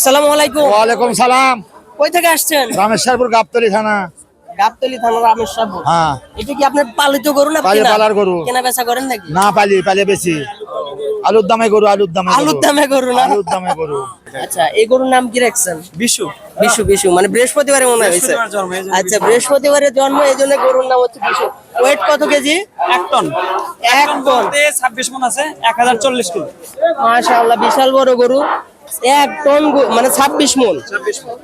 আসসালামু আলাইকুম। ওয়ালাইকুম সালাম। কই থেকে আসছেন? রামেশ্বরপুর গাবতলি থানা। গাবতলি থানার রামেশ্বরপুর। হ্যাঁ। এটা কি আপনার পালিত গরু না পালি- কেনা? পালার গরু। কেনা বেচা করেন নাকি? না পালি পালিয়ে বেশি। আলুর দামে গরু আলুর দামে আলুর। দামে গরু না? আলুর দামে গরু। আচ্ছা এই গরুর নাম কি রাখছেন? বিশু। বিশু বিশু। মানে বৃহস্পতিবারে মনে হয়েছে। বৃহস্পতিবার জন্ম, এই জন্য আচ্ছা বৃহস্পতিবারে জন্ম এই জন্য গরুর নাম হচ্ছে বিশু। ওয়েট কত কেজি? এক টন। এক টন ছাব্বিশ মন আছে এক হাজার চল্লিশ কিলো। মাশাআল্লাহ বিশাল বড় গরু। এক টন মানে ছাব্বিশ মন।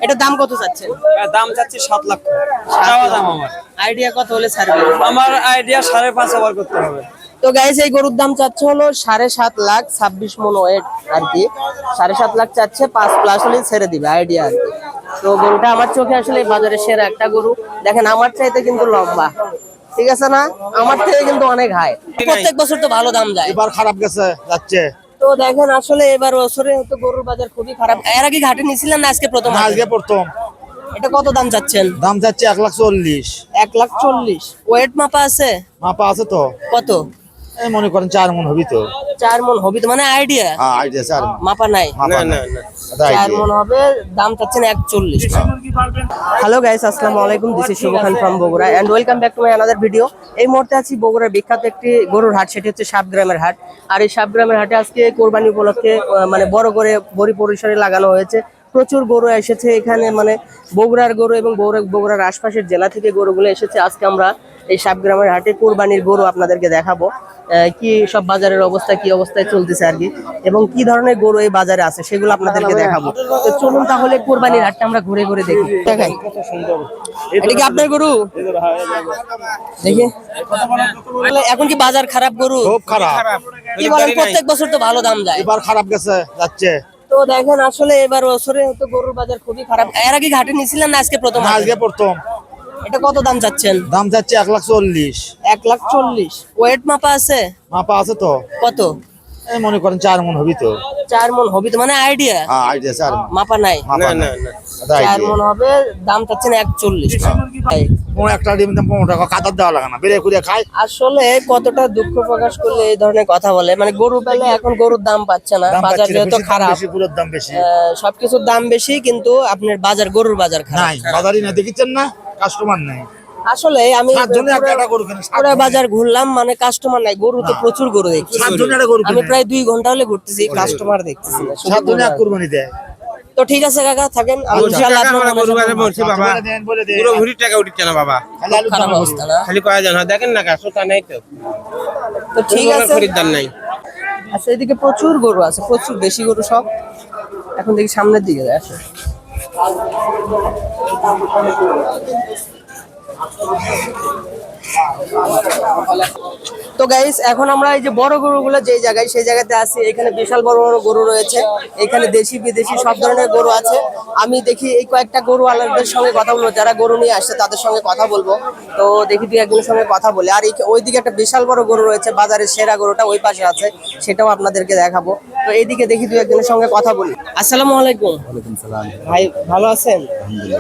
এটার দাম কত চাচ্ছেন? দাম চাচ্ছি সাত লাখ। চাওয়া দাম আমার। আইডিয়া কত হলে ছাড়বে আমার আইডিয়া সাড়ে পাঁচ ওভার করতে হবে। তো গাইস এই গরুর দাম চাচ্ছে হলো সাড়ে সাত লাখ ছাব্বিশ মন ওয়েট আর কি। সাড়ে সাত লাখ চাচ্ছে পাঁচ প্লাস হলে ছেড়ে দিবে আইডিয়া আর কি। তো গরুটা আমার চোখে আসলে বাজারে সেরা একটা গরু। দেখেন আমার চাইতে কিন্তু লম্বা। ঠিক আছে না? আমার থেকে কিন্তু অনেক হাই প্রত্যেক বছর তো ভালো দাম যায়। এবার খারাপ গেছে যাচ্ছে। তো দেখেন আসলে এবার বছরে হয়তো গরুর বাজার খুবই খারাপ। এর আগে ঘাটে নিয়েছিলেন না আজকে প্রথম আজকে প্রথম। এটা কত দাম চাচ্ছেন? দাম যাচ্ছে এক লাখ চল্লিশ। এক লাখ চল্লিশ। ওয়েট মাপা আছে? মাপা আছে তো। কত? এই মনে করেন চার মন হবি তো। চার মন হবে তো মানে আইডিয়া হ্যাঁ আইডিয়া চার মাপা নাই। নাই। চার। মন হবে দাম চাচ্ছেন এক চল্লিশ হ্যালো গাইস আসসালামু আলাইকুম this is Shubho Khan from Bogura and welcome back to my another video এই মুহূর্তে আছি বগুড়ার বিখ্যাত একটি গরুর হাট সেটি হচ্ছে সাবগ্রামের হাট। আর এই সাবগ্রামের হাটে আজকে কোরবানি উপলক্ষে মানে বড় করে বড়ি পরিসরে লাগানো হয়েছে। প্রচুর গরু এসেছে এখানে মানে বগুড়ার গরু এবং বগুড়া বগুড়ার আশপাশের জেলা থেকে গরুগুলো এসেছে। আজকে আমরা এই সাবগ্রামের হাটে কোরবানির গরু আপনাদেরকে দেখাবো। কি সব বাজারের অবস্থা কি অবস্থায় চলতেছে আর কি? এবং কি ধরনের গরু এই বাজারে আছে সেগুলো আপনাদেরকে দেখাবো। তো চলুন তাহলে কোরবানির হাটটা আমরা ঘুরে ঘুরে দেখি। দেখাই। এটা কি আপনার গরু? দেখি। এখন কি বাজার খারাপ গরু? খুব খারাপ। কি বলেন প্রত্যেক বছর তো ভালো দাম যায়। এবার খারাপ গেছে যাচ্ছে। তো দেখেন আসলে এবার বছরে তো গরুর বাজার খুবই খারাপ। এর আগে ঘাটে নিছিলেন না আজকে প্রথম? না, আজকে প্রথম। এটা কত দাম চাচ্ছেন? দাম যাচ্ছে এক লাখ চল্লিশ। এক লাখ চল্লিশ। ওয়েট মাপা আছে? মাপা আছে তো। কত? এই মনে করেন চার মন হবি তো। চার মন হবে তো মানে আইডিয়া হ্যাঁ আইডিয়া চার মাপা নাই। চার মন হবে দাম চাচ্ছেন এক চল্লিশ। পনেরো একটা ডিম দাম পনেরো টাকা। দেওয়া লাগে না বেড়ে করে খায় আসলে কতটা দুঃখ প্রকাশ করলে এই ধরনের কথা বলে। মানে গরু পেলে এখন গরুর দাম পাচ্ছে না বাজার যেহেতু খারাপ। বেশি, পুরোর দাম বেশি। সবকিছুর দাম বেশি কিন্তু আপনার বাজার গরুর বাজার খারাপ। বাজারই না দেখিচ্ছেন না? কাস্টমার নাই। আসলে আমি পুরো- বাজার ঘুরলাম মানে কাস্টমার নাই গরু তো প্রচুর গরু দেখছি। গরু আমি প্রায় দুই ঘণ্টা হলে ঘুরতেছি কাস্টমার দেখতেছি না, কুরবানি দেয়। তো ঠিক আছে কাকা থাকেন আমি ইনশাআল্লাহ আপনার গরু বাজারে বলছি বাবা। বলে দেন, বলে দেন। পুরো ঘুরির টাকা উঠিচ্ছে না বাবা? খালি খারাপ অবস্থা না। খালি কয়া জানা? দেখেন না নাই তো। তো ঠিক আছে। খরিদ্দার নাই। আচ্ছা এদিকে প্রচুর গরু আছে প্রচুর দেশি গরু সব। এখন দেখি সামনের দিকে আসে। কাজ করতে হবে এটা করতে হবে আপনারা তো গাইস এখন আমরা এই যে বড় গরুগুলো যে জায়গায় সেই জায়গাতে আছি। এখানে বিশাল বড় বড় গরু রয়েছে। এখানে দেশি বিদেশি সব ধরনের গরু আছে। আমি দেখি এই কয়েকটা গরু আলাদের সঙ্গে কথা বলব। যারা গরু নিয়ে আসছে তাদের সঙ্গে কথা বলব। তো দেখি দুই একজনের সঙ্গে কথা বলি। আর ওইদিকে একটা বিশাল বড় গরু রয়েছে বাজারের সেরা গরুটা ওই পাশে আছে। সেটাও আপনাদেরকে দেখাবো। তো এইদিকে দেখি দুই একজনের সঙ্গে কথা বলি। আসসালামু আলাইকুম। ভাই ভালো আছেন?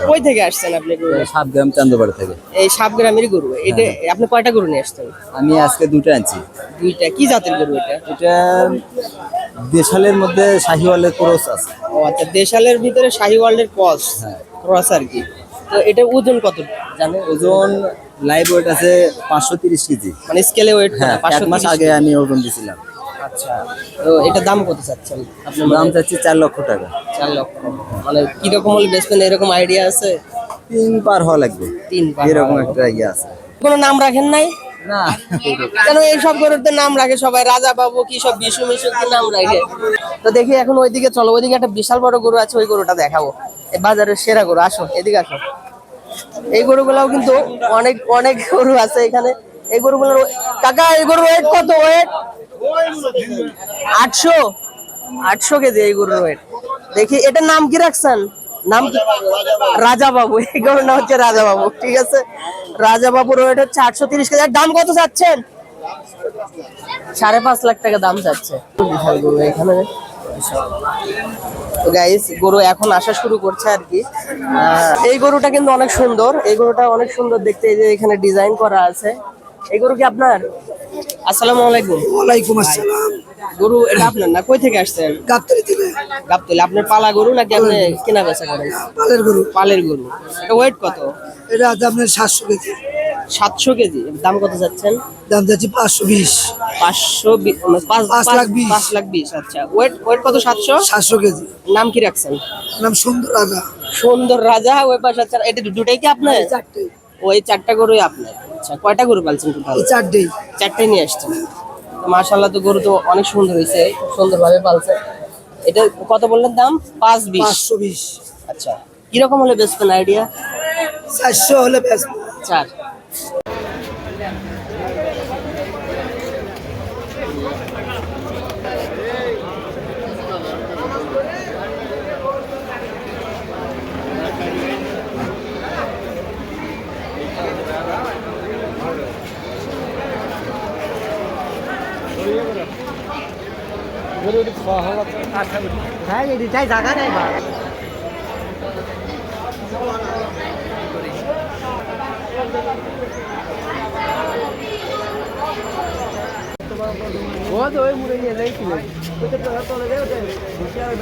কই থেকে আসছেন আপনি? সাতগ্রাম চান্দবাড়ি থেকে। এই সাতগ্রামেরই গরু। এটা আপনি কয়টা গরু নিয়ে আসছেন? আমি আজকে দুটো আনছি। দুইটা। কি জাতের গরু এটা? এটা দেশালের মধ্যে শাহিওয়ালের ক্রস আছে। ও আচ্ছা দেশালের ভিতরে শাহিওয়ালের ক্রস। হ্যাঁ। ক্রস আর কি। তো এটা ওজন কত জানেন? ওজন লাইভ ওয়েট আছে পাঁচশো তিরিশ কেজি। মানে স্কেলে ওয়েট হ্যাঁ এক মাস আগে আমি ওজন দিছিলাম। আচ্ছা তো এটা দাম কত চাচ্ছেন আপনার দাম দাম চাচ্ছি চার লক্ষ টাকা। চার লক্ষ। মানে কীরকম হলে বেচবেন এরকম আইডিয়া আছে? তিন পার হওয়া লাগবে। তিন পার এরকম একটা ইয়ে আছে। কোনো নাম রাখেন নাই? না। কেন এই সব গরুতে নাম রাখে সবাই রাজা বাবু কি সব বিশু মিশু কি নাম রাখে? তো দেখি এখন ওইদিকে চলো ওইদিকে একটা বিশাল বড় গরু আছে ওই গরুটা দেখাবো। বাজারের সেরা গরু আসো এদিকে আসো। এই গরুগুলাও কিন্তু অনেক অনেক গরু আছে এখানে। এই গরুগুলোর কাকা এই গরুর ওয়েট কত ওয়েট? আটশো আটশো কেজি এই গরুর ওয়েট। দেখি এটার নাম কি রাখছেন? নাম রাজা বাবু এই গরুর হচ্ছে রাজা বাবু ঠিক আছে? রাজা বাবুর ওয়েট হচ্ছে আটশো তিরিশ কেজি। দাম কত চাচ্ছেন? সাড়ে পাঁচ লাখ টাকা দাম চাচ্ছে। বিশাল গরু এখানে। গাইস গরু এখন আসা শুরু করছে আর কি। এই গরুটা কিন্তু অনেক সুন্দর। এই গরুটা অনেক সুন্দর দেখতে। এই যে এখানে ডিজাইন করা আছে। এই গরু কি আপনার? আসসালামু আলাইকুম। ওয়ালাইকুম আসসালাম। গরু এটা আপনার না? কই থেকে আসছেন? গাবতলি থেকে। গাবতলি। আপনার পালা গরু নাকি আপনি কেনা বেচা করেন? পালের গরু। পালের গরু। এটা ওয়েট কত? এটা আছে আপনার সাতশো কেজি। সাতশো কেজি। দাম কত যাচ্ছেন? দাম যাচ্ছে পাঁচশো বিশ। পাঁচশো মানে পাঁচ লাখ বিশ। পাঁচ লাখ বিশ। আচ্ছা। ওয়েট ওয়েট কত সাতশো? সাতশো কেজি। নাম কি রাখছেন? নাম সুন্দর রাজা। সুন্দর রাজা ওই পাশে আচ্ছা এটা দুটাই কি আপনার? চারটে ওই চারটা গরুই আপনার। আচ্ছা কয়টা গরু পালছেন টোটাল চারটেই। চারটাই নিয়ে আসছেন। মার্শাল্লাহ তো গরু তো অনেক সুন্দর হয়েছে সুন্দর সুন্দরভাবে পালছে। এটা কত বললেন দাম? পাঁচ বিশ। বিশ। আচ্ছা কীরকম হলে বেস্ট বেচবেন আইডিয়া চারশো হলে বেচবেন চার। হ্যাঁ এটি চাই জায়গা নেই ও তো ওই মুড়ে নিয়ে যাই কিনে চলে যাবে ওই